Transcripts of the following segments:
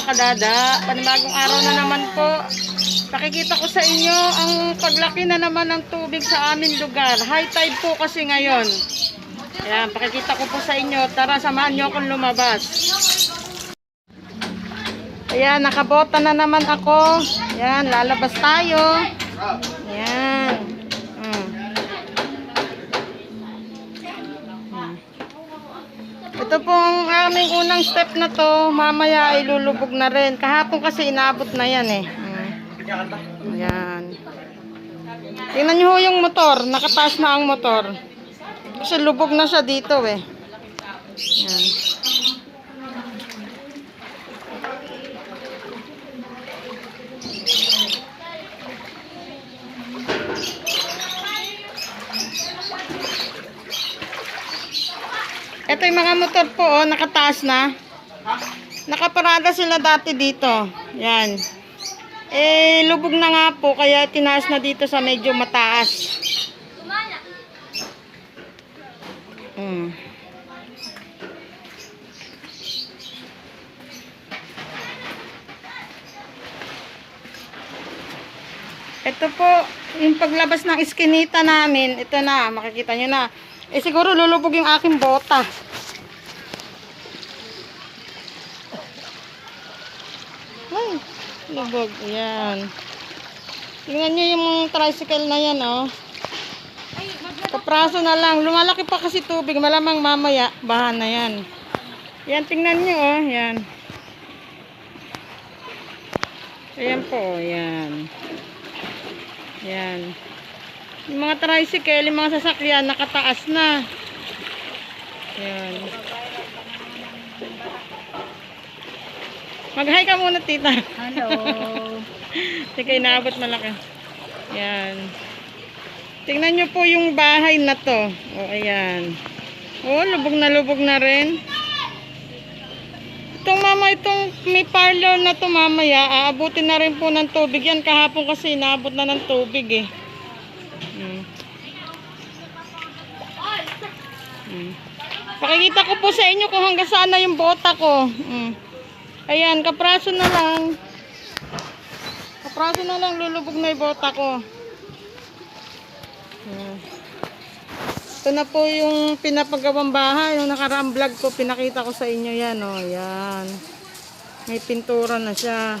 barkada, panibagong araw na naman po. Pakikita ko sa inyo ang paglaki na naman ng tubig sa aming lugar. High tide po kasi ngayon. Ayan, pakikita ko po sa inyo. Tara, samahan nyo akong lumabas. Ayan, nakabota na naman ako. Ayan, lalabas tayo. Ayan. Ito po ang aming unang step na to. Mamaya ay lulubog na rin. Kahapon kasi inabot na yan eh. Mm. Ayan. Tingnan nyo yung motor. Nakataas na ang motor. Kasi lubog na siya dito eh. Ayan. Ito yung mga motor po, oh, nakataas na. Nakaparada sila dati dito. Yan. Eh, lubog na nga po, kaya tinaas na dito sa medyo mataas. Hmm. Ito po, yung paglabas ng iskinita namin, ito na, makikita nyo na. Eh siguro lulubog yung aking bota. Ay, lubog. Yan. Tingnan nyo yung mga tricycle na yan, oh. Kapraso na lang. Lumalaki pa kasi tubig. Malamang mamaya, bahan na yan. Yan, tingnan nyo, oh. Yan. Ayan po, oh. Yan. Yan. Yung mga tricycle, yung mga sasakyan, nakataas na. Yan. Mag-hi ka muna, tita. Hello. Sige, inaabot malaki. Yan. Tingnan nyo po yung bahay na to. O, ayan. O, lubog na lubog na rin. Itong mama, itong may parlor na to mamaya, aabutin na rin po ng tubig. Yan kahapon kasi inaabot na ng tubig eh. Hmm. Pakikita ko po sa inyo kung hanggang saan na yung bota ko. Hmm. Ayan, kapraso na lang. Kapraso na lang, lulubog na yung bota ko. Hmm. Ito na po yung pinapagawang bahay. Yung nakaraang vlog ko, pinakita ko sa inyo yan. Oh, yan. May pintura na siya.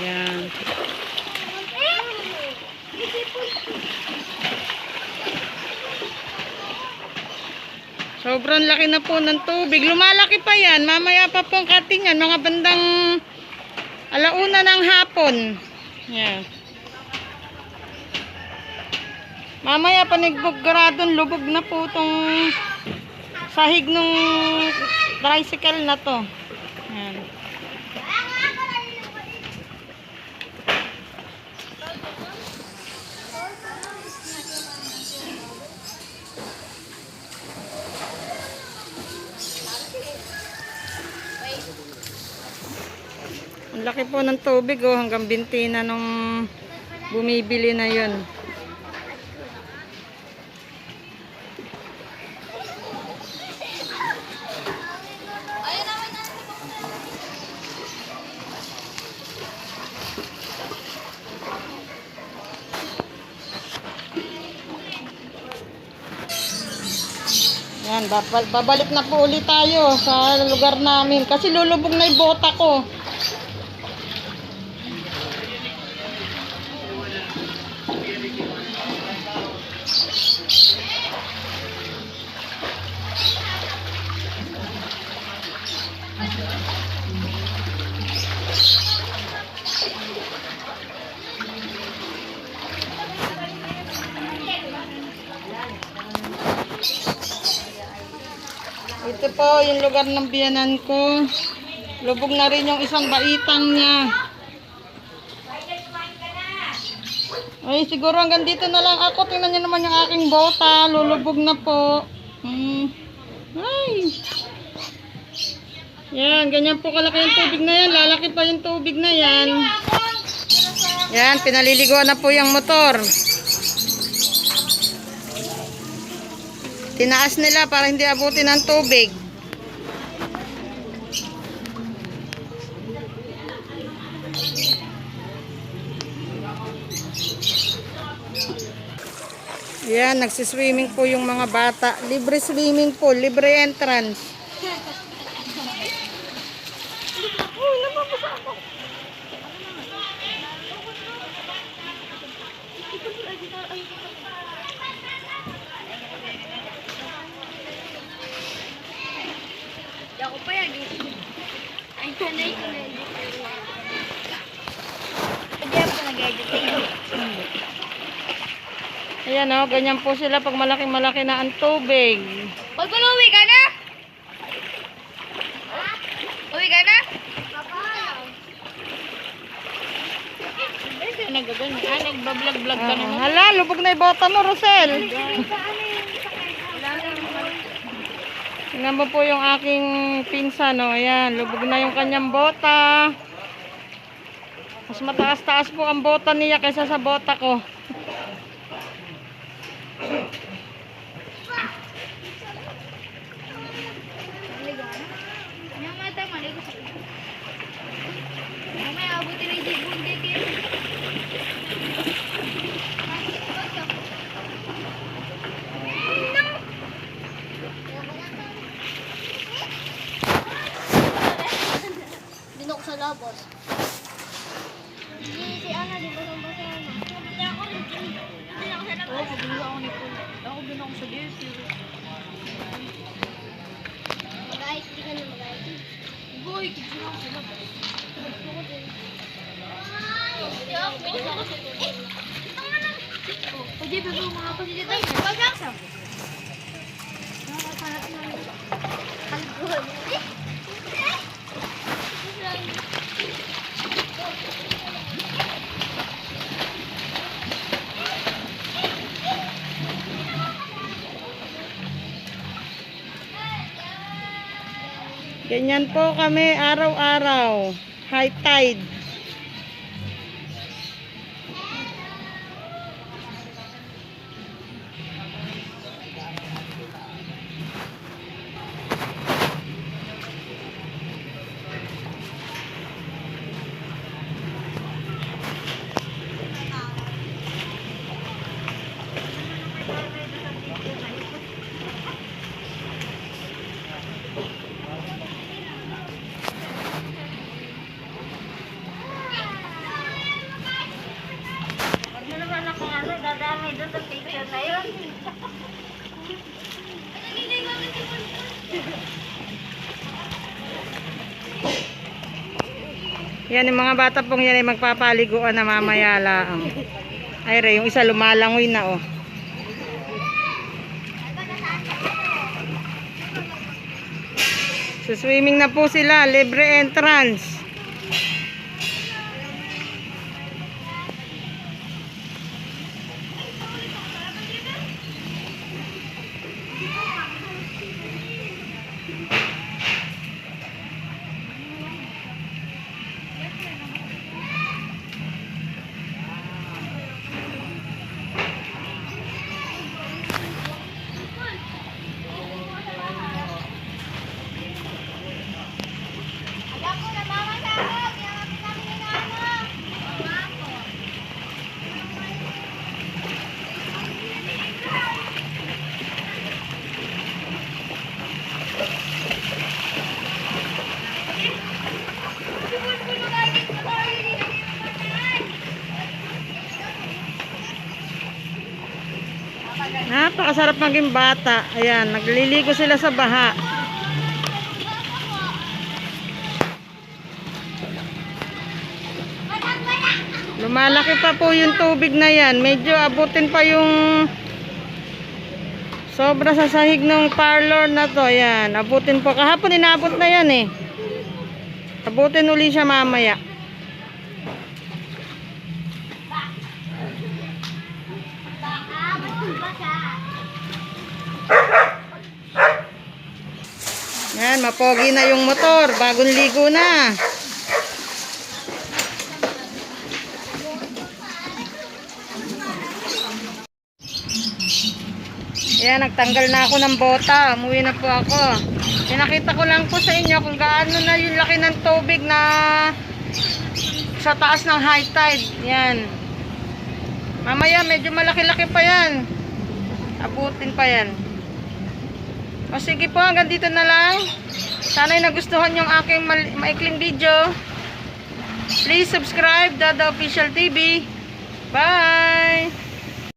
Ayan. Sobrang laki na po ng tubig. Lumalaki pa yan. Mamaya pa pong cutting yan. Mga bandang alauna ng hapon. Yan. Mamaya panigbugaradon lubog na po itong sahig ng tricycle na to. Yan. Laki po ng tubig oh, hanggang binti na nung bumibili na yun. Yan, babal- babalik na po ulit tayo sa lugar namin kasi lulubog na yung bota ko. po yung lugar ng biyanan ko. Lubog na rin yung isang baitang niya. Ay, siguro hanggang dito na lang ako. Tingnan niyo naman yung aking bota. Lulubog na po. Hmm. Ay. Yan, ganyan po kalaki yung tubig na yan. Lalaki pa yung tubig na yan. Yan, pinaliliguan na po yung motor. Tinaas nila para hindi abutin ng tubig. Yan, nagsiswimming po yung mga bata. Libre swimming pool, libre entrance. Ako pa yan. Ay, sanay ko na edit. Hindi ako nag-edit. Ayan o, ganyan po sila pag malaki-malaki na ang tubig. Pala, uwi ka na? Uwi ka na? Nagaganyan. Ah, nagbablog-vlog ka Ah, hala, lubog na yung bota mo, Rosel. Tingnan mo po yung aking pinsan, no? Ayan, lubog na yung kanyang bota. Mas mataas-taas po ang bota niya kaysa sa bota ko. Sa lang. O, di ba mga pasili tayo? Pag-aksam. Nakakapanat na. Alcohol. Eh, Ganyan po kami araw-araw. High tide. Yan yung mga bata pong yan ay magpapaliguan na mamaya lang. Ay re, yung isa lumalangoy na oh. So swimming na po sila, libre entrance. Napakasarap maging bata. Ayan, nagliligo sila sa baha. Lumalaki pa po yung tubig na yan. Medyo abutin pa yung sobra sa sahig ng parlor na to. Ayan, abutin po. Kahapon inabot na yan eh. Abutin uli siya mamaya. Yan, mapogi na yung motor. Bagong ligo na. Ayan, nagtanggal na ako ng bota. Umuwi na po ako. Pinakita ko lang po sa inyo kung gaano na yung laki ng tubig na sa taas ng high tide. Yan. Mamaya, medyo malaki-laki pa yan. Abutin pa yan. O sige po, hanggang dito na lang. Sana'y nagustuhan yung aking mal- maikling video. Please subscribe, Dada Official TV. Bye!